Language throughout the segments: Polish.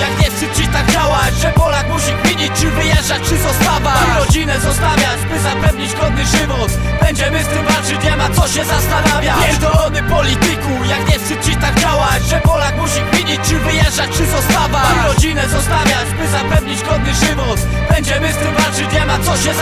jak nie wstyd ci tak działać Że Polak musi kminić, czy wyjeżdżać, czy zostawać I rodzinę zostawiać, by zapewnić godny żywot. Będziemy z tym walczyć, nie ma co się zastanawiać. Pierdolony polityku, jak nie wstyd ci tak działać Że Polak musi kminić, czy wyjeżdżać, czy zostawać I rodzinę zostawiać, by zapewnić godny żywot. Będziemy z tym co się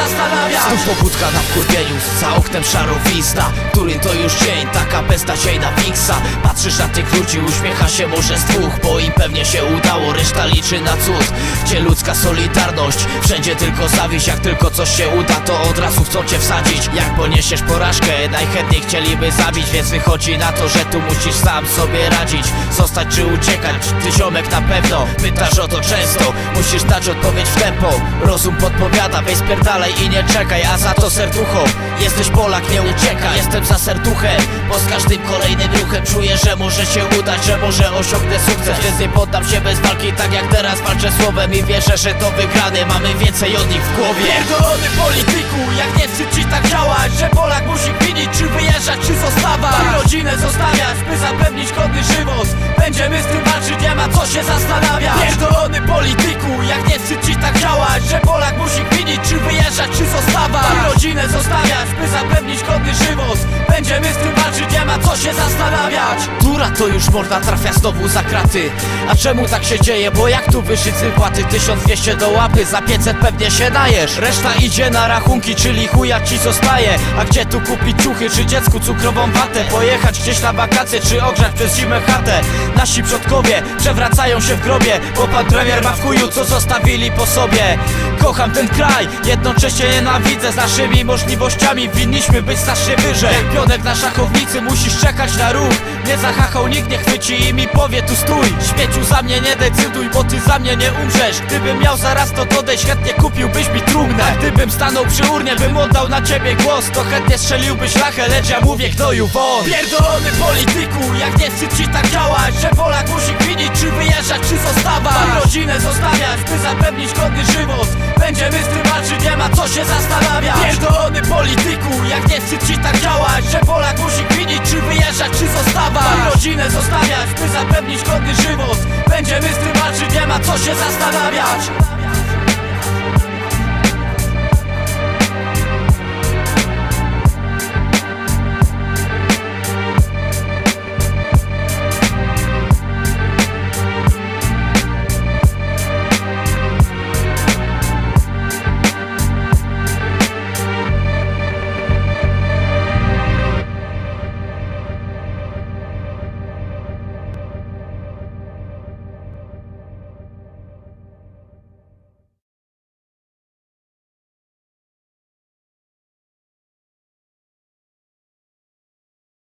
Znów pobudka na wkurwieniu, za oknem szarowizna. Który to już dzień, taka beznadziejna wiksa. Patrzysz na tych ludzi, uśmiecha się może z dwóch Bo im pewnie się udało, reszta liczy na cud. Gdzie ludzka solidarność, wszędzie tylko zawiść Jak tylko coś się uda, to od razu chcą cię wsadzić. Jak poniesiesz porażkę, najchętniej chcieliby zabić Więc wychodzi na to, że tu musisz sam sobie radzić. Zostać czy uciekać, ty ziomek na pewno. Pytasz o to często, musisz dać odpowiedź w tempo. Rozum podpowiada, weź spierdalaj i nie czekaj A za to serducho, jesteś Polak, nie uciekaj. Jestem za serduchem, bo z każdym kolejnym ruchem Czuję, że może się udać, że może osiągnę sukces. Więc nie poddam się bez walki, tak jak teraz walczę słowem I wierzę, że to wygrane, mamy więcej od nich w głowie. Pierdolony polityku, jak nie wstyd ci tak działać Że Polak musi kminić, czy wyjeżdżać, czy zostawać. I rodzinę zostawiać, by zapewnić godny żywot. Będziemy z tym walczyć, nie ma co się zastanawiać. Pierdolony polityku, jak nie wstyd ci tak działać rodzinę zostawiać, by zapewnić godny żywot Będziemy z tym walczyć, nie ma co się zastanawiać Która to już morda trafia znowu za kraty A czemu tak się dzieje? Bo jak tu wyszyć z wypłaty? 1200 do łapy, za 500 pewnie się dajesz Reszta idzie na rachunki, czyli chuja ci zostaje A gdzie tu kupić ciuchy, czy dziecku cukrową watę? Pojechać gdzieś na wakacje, czy ogrzać przez zimę chatę? Nasi przodkowie przewracają się w grobie Bo pan premier ma w chuju, co zostawili po sobie Kocham ten kraj, jednocześnie nienawidzę Z naszymi możliwościami. Winniśmy być znacznie wyżej. Jak pionek na szachownicy musisz czekać na ruch. Nie zahachał, nikt nie chwyci i mi powie tu stój. Śmieciu za mnie nie decyduj, bo ty za mnie nie umrzesz. Gdybym miał zaraz to dodejść, chętnie kupiłbyś mi trumnę A gdybym stanął przy urnie, bym oddał na ciebie głos. To chętnie strzeliłbyś lachę, lecz ja mówię gnoju won Pierdolony polityku, jak nie wstyd ci tak działać Że Polak musi co się zastanawiać Pierdolony polityku, jak nie wstyd ci tak działać Że Polak musi kminić, czy wyjeżdżać, czy zostawać. I rodzinę zostawiać, by zapewnić godny żywot. Będziemy z tym walczyć, nie ma co się zastanawiać